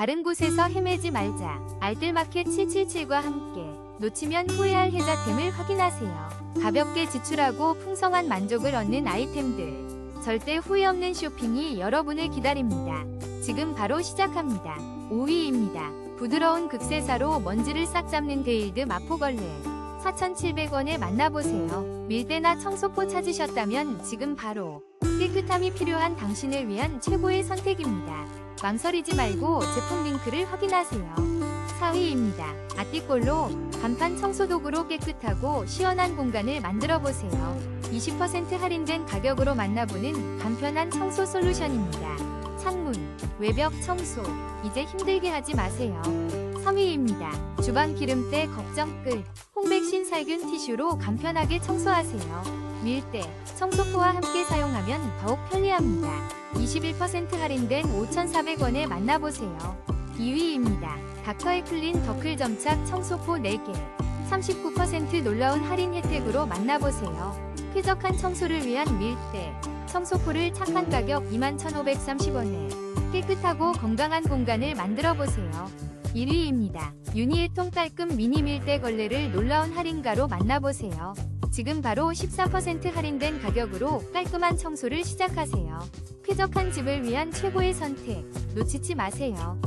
다른 곳에서 헤매지 말자. 알뜰마켓 777과 함께 놓치면 후회할 혜자템을 확인하세요. 가볍게 지출하고 풍성한 만족을 얻는 아이템들. 절대 후회 없는 쇼핑이 여러분을 기다립니다. 지금 바로 시작합니다. 5위입니다. 부드러운 극세사로 먼지를 싹 잡는 데일드 마포걸레. 4,700원에 만나보세요. 밀대나 청소포 찾으셨다면 지금 바로 깨끗함이 필요한 당신을 위한 최고의 선택입니다. 망설이지 말고 제품 링크를 확인하세요. 4위입니다. 아띠꼴로 간판 청소도구로 깨끗하고 시원한 공간을 만들어 보세요. 20% 할인된 가격으로 만나보는 간편한 청소 솔루션입니다. 창문, 외벽 청소, 이제 힘들게 하지 마세요. 3위입니다. 주방 기름때 걱정 끝. 홍백신 살균 티슈로 간편하게 청소하세요. 밀대, 청소포와 함께 사용하면 더욱 편리합니다. 21% 할인된 5,400원에 만나보세요. 2위입니다. 닥터의 클린 더클 점착 청소포 4개. 39% 놀라운 할인 혜택으로 만나보세요. 쾌적한 청소를 위한 밀대, 청소포를 착한 가격 21,530원에 깨끗하고 건강한 공간을 만들어 보세요. 1위입니다. 유니에통 깔끔 미니 밀대 걸레를 놀라운 할인가로 만나보세요. 지금 바로 14% 할인된 가격으로 깔끔한 청소를 시작하세요. 쾌적한 집을 위한 최고의 선택, 놓치지 마세요.